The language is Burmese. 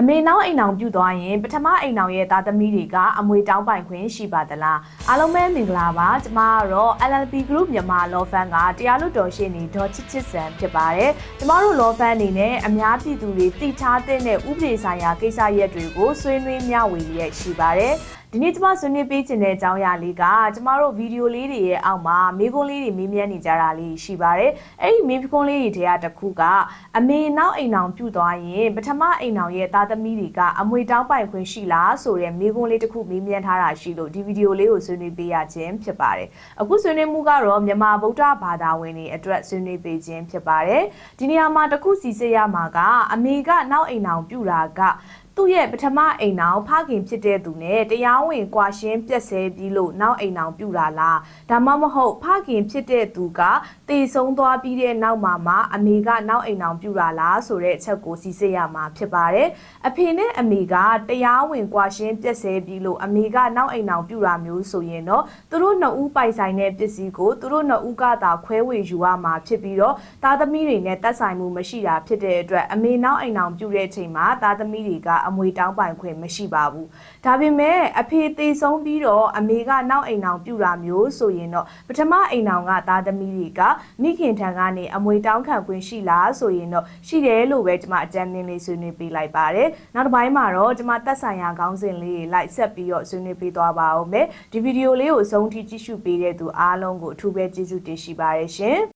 အမေနောက်အိမ်အောင်ပြုတ်သွားရင်ပထမအိမ်အောင်ရဲ့သားသမီးတွေကအမွေတောင်းပိုင်ခွင့်ရှိပါသလားအားလုံးပဲမင်္ဂလာပါကျမကတော့ LLP Group မြန်မာ Law Firm ကတရားလွတ်တော်ရှင်းနေဒေါ်ချစ်ချစ်ဆန်ဖြစ်ပါတယ်ကျမတို့ Law Firm အနေနဲ့အများပြည်သူတွေသိထားတဲ့ဥပဒေဆိုင်ရာကိစ္စရပ်တွေကိုဆွေးနွေးမျှဝေရရှိပါတယ် ဒီနေ့ကျမဆွေးနွေးပေးခြင်းတဲ့အကြောင်းအရာလေးကကျမတို့ဗီဒီယိုလေးတွေရဲ့အောက်မှာမိကွန်းလေးတွေမေးမြန်းနေကြတာလေးရှိပါတယ်။အဲ့ဒီမိကွန်းလေးတွေထဲကတစ်ခုကအမေနောက်အိမ်အောင်ပြုတ်သွားရင်ပထမအိမ်အောင်ရဲ့သားသမီးတွေကအမွေတောင်းပိုင်ခွင့်ရှိလားဆိုတဲ့မိကွန်းလေးတစ်ခုမေးမြန်းထားတာရှိလို့ဒီဗီဒီယိုလေးကိုဆွေးနွေးပေးရခြင်းဖြစ်ပါတယ်။အခုဆွေးနွေးမှုကတော့မြန်မာဗုဒ္ဓဘာသာဝင်တွေအတွက်ဆွေးနွေးပေးခြင်းဖြစ်ပါတယ်။ဒီနေရာမှာတစ်ခုစီစစ်ရမှာကအမေကနောက်အိမ်အောင်ပြုတ်တာက သူ့ရဲ့ပထမအိမ်အောင်ဖခင်ဖြစ်တဲ့သူနဲ့တရားဝင်ကွာရှင်းပြက်ဆဲပြီးလို့နောက်အိမ်အောင်ပြူတာလားဒါမှမဟုတ်ဖခင်ဖြစ်တဲ့သူကတည်ဆုံးသွားပြီးတဲ့နောက်မှာမှအမေကနောက်အိမ်အောင်ပြူတာလားဆိုတဲ့အချက်ကိုစီစစ်ရမှာဖြစ်ပါတယ်အဖေနဲ့အမေကတရားဝင်ကွာရှင်းပြက်ဆဲပြီးလို့အမေကနောက်အိမ်အောင်ပြူတာမျိုးဆိုရင်တော့သူတို့နှစ်ဦးပိုင်ဆိုင်တဲ့ပစ္စည်းကိုသူတို့နှစ်ဦးကသာခွဲဝေယူရမှာဖြစ်ပြီးတော့သားသမီးတွေနဲ့တက်ဆိုင်မှုမရှိတာဖြစ်တဲ့အတွက်အမေနောက်အိမ်အောင်ပြူတဲ့ချိန်မှာသားသမီးတွေကအမွေတောင်းပိုင်ခွင့်မရှိပါဘူး။ဒါပေမဲ့အဖေသေးဆုံးပြီးတော့အမေကနောက်အိမ်အောင်ပြူတာမျိုးဆိုရင်တော့ပထမအိမ်အောင်ကသားသမီးတွေကမိခင်ထံကနေအမွေတောင်းခံခွင့်ရှိလားဆိုရင်တော့ရှိတယ်လို့ပဲကျွန်မအကြံဉာဏ်လေးဆွေးနွေးပေးလိုက်ပါတယ်။နောက်တစ်ပိုင်းမှာတော့ကျွန်မသက်ဆိုင်ရာခေါင်းစဉ်လေးတွေလိုက်ဆက်ပြီးတော့ဆွေးနွေးပေးသွားပါဦးမယ်။ဒီဗီဒီယိုလေးကိုအဆုံးထိကြည့်ရှုပေးတဲ့သူအားလုံးကိုအထူးပဲကျေးဇူးတင်ရှိပါတယ်ရှင်။